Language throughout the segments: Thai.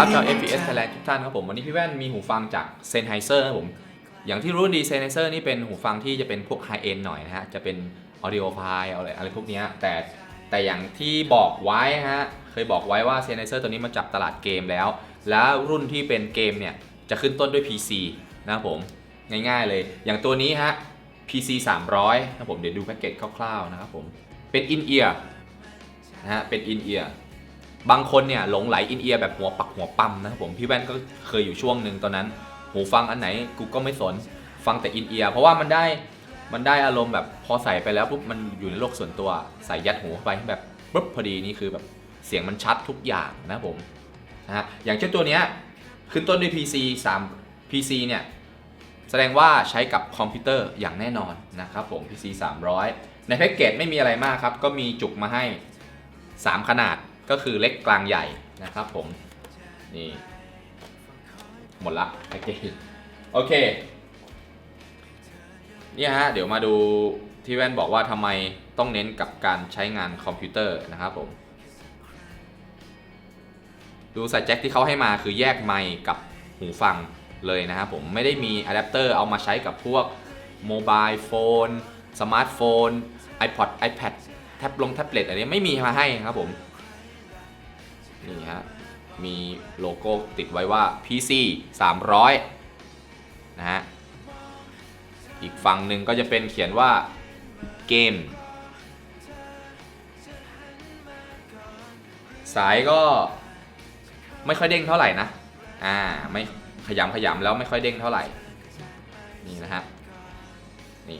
ครับชาว FPS Thailand ทุกท่านครับผมวันนี้พี่แว่นมีหูฟังจาก Sennheiser ครับผม อย่างที่รู้ดี Sennheiser นี่เป็นหูฟังที่จะเป็นพวก High End หน่อยนะฮะ จะเป็น Audio File อะไรอะไรพวกเนี้ยแต่แต่อย่างที่บอกไว้ฮะ เคยบอกไว้ว่า Sennheiser ตัวนี้มาจับตลาดเกมแล้ว แล้วรุ่นที่เป็นเกมเนี่ย จะขึ้นต้นด้วย PC นะครับผมง่ายๆเลย อย่างตัวนี้ฮะ PC 300นะครับผมเดี๋ยวดูแพ็กเกจคร่าวๆนะครับผมเป็น In Ear นะฮะเป็น In Ear บางคนเนี่ยหลงไหลอินเอียร์แบบหัวปักหัวปั๊มนะครับผมพี่แว่นก็เคยอยู่ช่วงหนึ่งตอนนั้น หูฟังอันไหนกูก็ไม่สนฟังแต่อินเอียร์เพราะว่ามันได้มันได้อารมณ์แบบพอใส่ไปแล้วปุ๊บมันอยู่ในโลกส่วนตัวใส่ยัดหูเข้าไปแบบปุ๊บพอดีนี่คือแบบเสียงมันชัดทุกอย่างนะผมนะฮะอย่างเช่นตัวเนี้ยขึ้นต้นด้วย PC 3 PC เนี่ยแสดงว่าใช้กับคอมพิวเตอร์อย่างแน่นอนนะครับผม PC 300 ในแพ็กเกจไม่มีอะไรมากครับ ก็มีจุกมาให้ 3 ขนาด ก็คือเล็กกลางใหญ่นะครับผม นี่ หมดละแพ็กเกจโอเคเนี่ยฮะ เดี๋ยวมาดูที่แว่นบอกว่าทำไมต้องเน้นกับการใช้งานคอมพิวเตอร์นะครับผม ดูสายแจ็คที่เขาให้มาคือแยกไมค์กับหูฟังเลยนะครับผมไม่ได้มีอะแดปเตอร์เอามาใช้กับพวกโมบายโฟนสมาร์ทโฟน iPod iPad แท็บลงแท็บเล็ตอะไรนี้ไม่มีมาให้ครับผม นี่ฮะ มีโลโก้ติดไว้ว่า PC 300 นะฮะ อีกฝั่งหนึ่งก็จะเป็นเขียนว่าเกม สายก็ไม่ค่อยเด้งเท่าไหร่นะ อ่า ไม่ขยำขยำแล้วไม่ค่อยเด้งเท่าไหร่ นี่นะฮะ นี่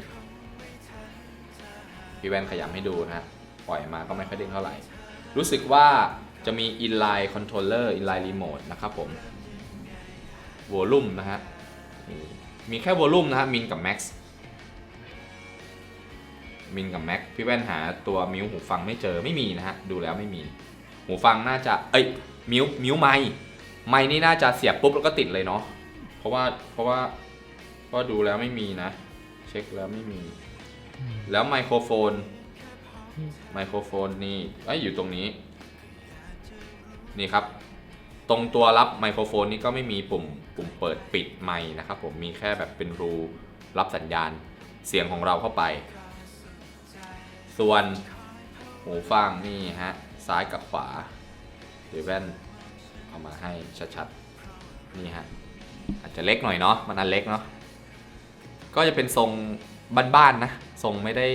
พี่แว่นขยำให้ดูนะฮะ ปล่อยมาก็ไม่ค่อยเด้งเท่าไหร่ รู้สึกว่า จะมี inline controller inline remote นะครับผม volume นะฮะ มีแค่ volume นะฮะ min กับ max min กับ max พี่แว่นหาตัวมิวหูฟังไม่เจอไม่มีนะฮะ ดูแล้วไม่มี หูฟังน่าจะ เอ้ยมิวมิวไมค์ไมค์นี่น่าจะเสียบปุ๊บแล้วก็ติดเลยเนาะเพราะว่าเพราะว่าก็ดูแล้วไม่มีนะ เช็คแล้วไม่มี แล้วไมโครโฟน ไมโครโฟนนี่เอ้ยอยู่ตรงนี้ นี่ครับ ตรงตัวรับไมโครโฟนนี่ก็ไม่มีปุ่มปุ่มเปิดปิดไมค์นะครับผมมีแค่แบบเป็นรูรับสัญญาณเสียงของเราเข้าไป ส่วนหูฟังนี่ฮะซ้ายกับขวาเดี๋ยวแว่นเอามาให้ชัดๆนี่ฮะอาจจะเล็กหน่อยเนาะมันอันเล็กเนาะก็จะเป็นทรงบ้านๆนะทรงไม่ได้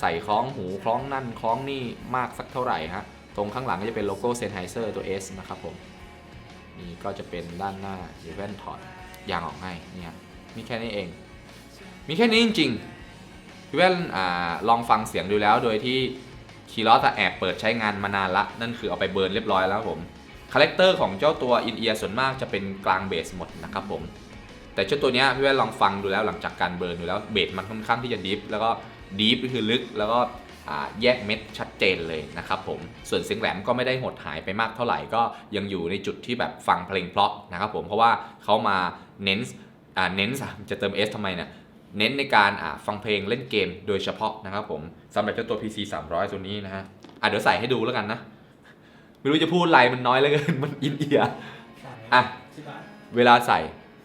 ใส่คล้องหูคล้องนั่นคล้องนี่มากสักเท่าไหร่ฮะ ตรงข้างหลังก็จะเป็นโลโก้ Sennheiser ตัว S นะครับผมนี่ก็จะเป็นด้านหน้าเดี๋ยวแว่นถอดยางออกให้นี่ฮะมีแค่นี้เอง มีแค่นี้จริงๆพี่แว่นอ่าลองฟังเสียงดูแล้วโดยที่คีรอสแอบเปิดใช้งานมานานละ นั่นคือเอาไปเบิร์นเรียบร้อยแล้วผมคาแรคเตอร์ของเจ้าตัวอินเอียส่วนมากจะเป็นกลางเบสหมดนะครับผมแต่เจ้าตัวเนี้ยพี่แว่นลองฟังดูแล้วหลังจากการเบิร์นดูแล้วเบสมันค่อนข้างที่จะดีฟแล้วก็ดีฟก็คือลึกแล้วก็ แยกเม็ดชัดเจนเลยนะครับผม ส่วนเสียงแหลมก็ไม่ได้หดหายไปมากเท่าไหร่ ก็ยังอยู่ในจุดที่แบบฟังเพลงเพราะนะครับผม เพราะว่าเขามาเน้นอ่าเน้นจะเติม S ทำไมเนี่ย เน้นในการอ่าฟังเพลงเล่นเกมโดยเฉพาะนะครับผมสำหรับเจ้าตัว PC 300 ตัวนี้นะฮะอะเดี๋ยวใส่ให้ดูแล้วกันนะ ไม่รู้จะพูดอะไรมันน้อยเหลยมันอินเอียร์อะสิบบาทเวลาใส่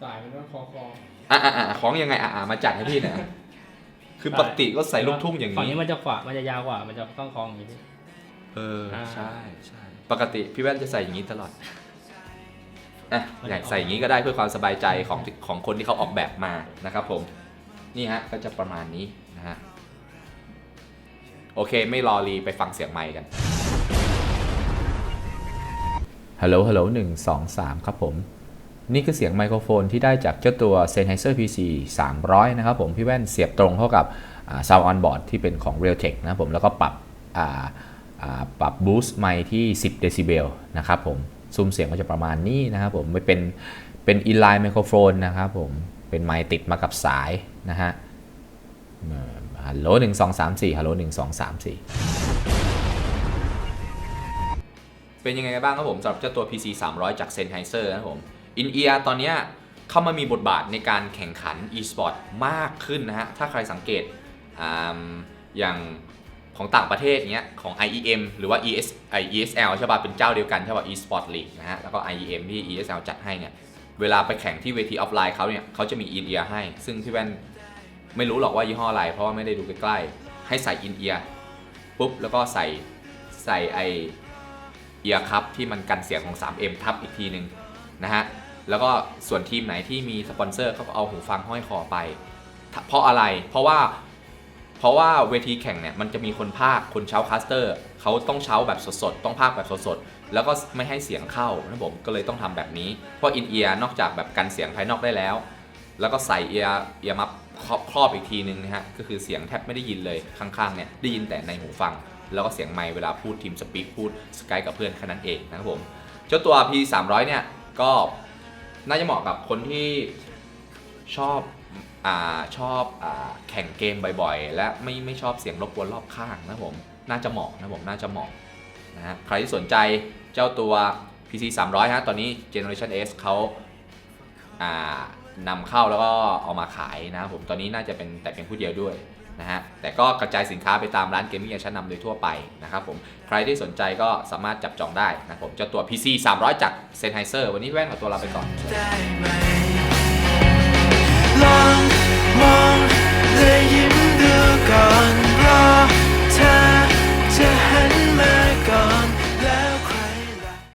สายมันก็คอคออะอะอะของยังไงอะอะมาจัดให้พี่หน่อยอะ คือปกติก็ใส่ลูกทุ่งอย่างฝั่งนี้นี้มันจะขวามันจะยาวกว่า มันจะต้องคลองอย่างนี้พี่ เอออ่า ใช่ใช่ปกติพี่แว่นจะใส่อย่างนี้ตลอดอะมันอยากออกใส่อย่างนี้ก็ได้เพื่อความสบายใจของของคนที่เขาออกแบบมานะครับผม นี่ฮะก็จะประมาณนี้นะฮะโอเค ไม่รอรีไปฟังเสียงไมค์กันฮัลโหลฮัลโหลหนึ่งสองสามครับผม นี่คือเสียงไมโครโฟนที่ได้จากเจ้าตัว Sennheiser PC 300 นะครับผม พี่แว่นเสียบตรงเข้ากับอ่า Sound on board ที่เป็นของ Realtek นะครับผม แล้วก็ปรับปรับ boost ไมค์ที่ 10 เดซิเบลนะครับผม ซูมเสียงก็จะประมาณนี้นะครับผมไม่เป็นเป็น inline ไมโครโฟนนะครับผม เป็นไมค์ติดมากับสายนะฮะฮัลโหลหนึ่งสองสามสี่ฮัลโหลหนึ่งสองสามสี่เป็นยังไงกันบ้างครับผมสำหรับเจ้าตัว PC 300 จาก Sennheiser นะครับผม อินเอียตอนนี้เข้ามามีบทบาทในการแข่งขัน e-sport มากขึ้นนะฮะ ถ้าใครสังเกตออย่างของต่างประเทศเนี้ยของ IEM หรือว่า ES ESL ใช่ป่ะเป็นเจ้าเดียวกันใช่ป่ะ eSport League นะฮะ แล้วก็ IEM ที่ ESL จัดให้เนี่ย เวลาไปแข่งที่เวทีออฟไลน์เขาเนี่ยเขาจะมีอินเอียร์ให้ ซึ่งพี่แว่นไม่รู้หรอกว่ายี่ห้ออะไร เพราะว่าไม่ได้ดูใกล้ๆ ให้ใส่อินเอียร์ปุ๊บ แล้วก็ใส่ใส่ไอเอียร์คัพที่มันกันเสียงของ 3M ทับอีกทีหนึ่ง นะฮะแล้วก็ส่วนทีมไหนที่มีสปอนเซอร์เขาก็เอาหูฟังห้อยคอไป เพราะอะไรเพราะว่าเพราะว่าเวทีแข่งเนี่ยมันจะมีคนภาคคนเช้าคัสเตอร์เขาต้องเช้าแบบสดๆ ต้องภาคแบบสดๆ แล้วก็ไม่ให้เสียงเข้านะผมก็เลยต้องทำแบบนี้ เพราะอินเอียร์นอกจากแบบกันเสียงภายนอกได้แล้ว แล้วก็ใส่เอียร์เอียร์มัฟครอบครอบอีกทีนึงนะฮะก็คือเสียงแทบไม่ได้ยินเลยข้างๆเนี่ยได้ยินแต่ในหูฟัง แล้วก็เสียงไมค์เวลาพูดทีมสปีกพูดสกายกับเพื่อนแค่นั้นเองนะครับผมเจ้าตัว P 3 0 0 เนี่ย ก็น่าจะเหมาะกับคนที่ชอบอ่าชอบอาแข่งเกมบ่อยๆ และไม่ไม่ชอบเสียงรบกวนรอบข้างนะผมน่าจะเหมาะนะผมน่าจะเหมาะนะฮะใครที่สนใจเจ้าตัว PC 300ฮะตอนนี้ Generation S เขาอ่านำเข้าแล้วก็เอามาขายนะผมตอนนี้น่าจะเป็นแต่เพียงผู้เดียวด้วย นะฮะแต่ก็กระจายสินค้าไปตามร้านเกมมิ่งชั้นนำโดยทั่วไปนะครับผมใครที่สนใจก็สามารถจับจองได้นะครับผมเจ้าตัว PC 300 จากเซนไฮเซอร์วันนี้แว่นขอตัวลาไปก่อน